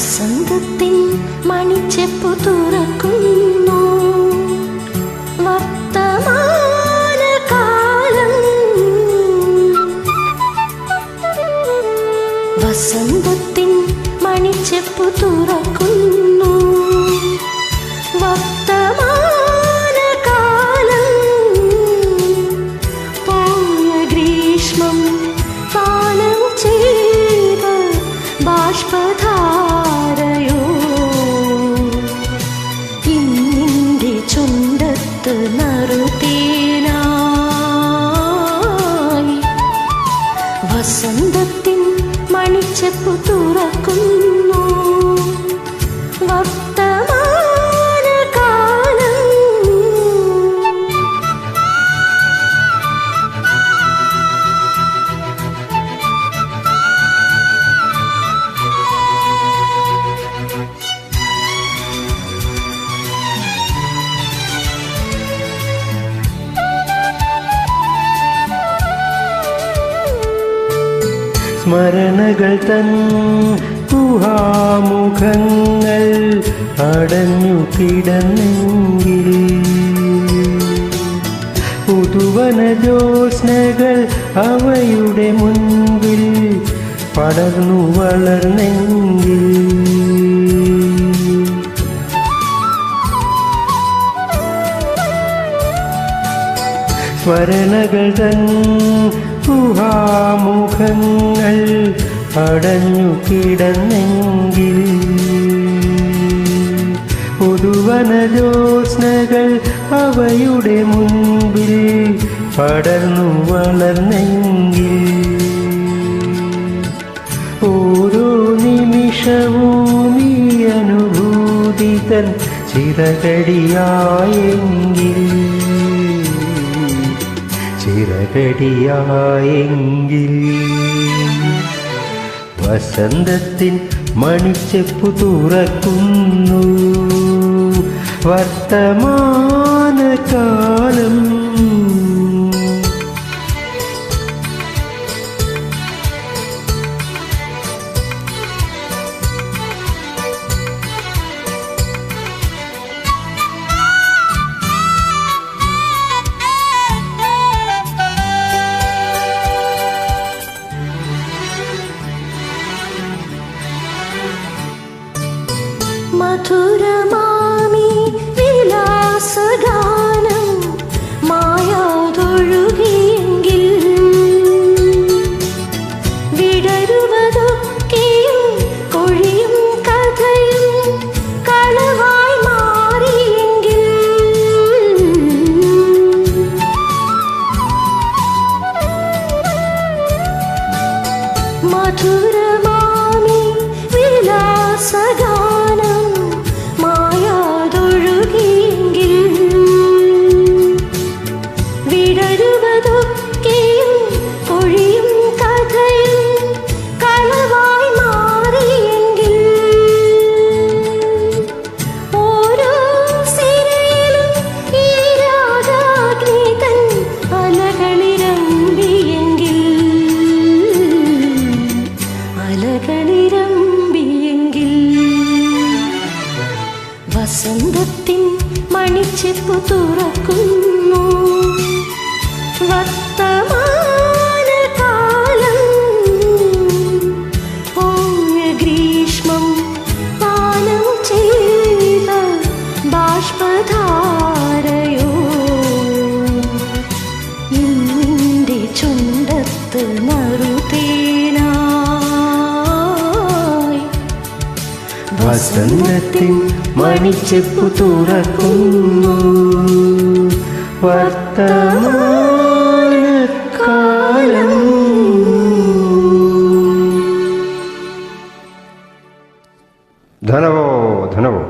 വസന്തത്തിൻ മണിച്ചെപ്പു തുറക്കുന്നു. വർത്തമാനകാലം വസന്തത്തിൻ മണിച്ചെപ്പു തുറക്കുന്നു. മണിച്ചെപ്പു തുറക്കുന്നു സ്മരണകൾ തൻ ഗുഹാമുഖങ്ങൾ അടഞ്ഞു കിടന്നെങ്കിൽ. പുതുവന ജോസ്നകൾ അവയുടെ മുൻപിൽ പടർന്നു വളർന്നെങ്കിൽ. സ്മരണകൾ തൻ ഗുഹാമുഖങ്ങൾ അടഞ്ഞു കിടന്നെങ്കിൽ പുതുവന ജ്യോത്സ്നകൾ അവയുടെ മുൻപിൽ പടർന്നു വളർന്നെങ്കിൽ ഓരോ നിമിഷവും ഈ അനുഭൂതി തൻ ചിറകടിയായെങ്കിൽ ചിറകടിയായെങ്കിൽ വസന്തത്തിൻ മണിച്ചെപ്പു തുറക്കുന്നു. വർത്തമാനകാലം മധുരമാമി മറുതേനായി വസന്തത്തിൻ മണിച്ചെപ്പു തുറക്കുന്നു വർത്തമാനക്കാലം ധനവോ ധനവോ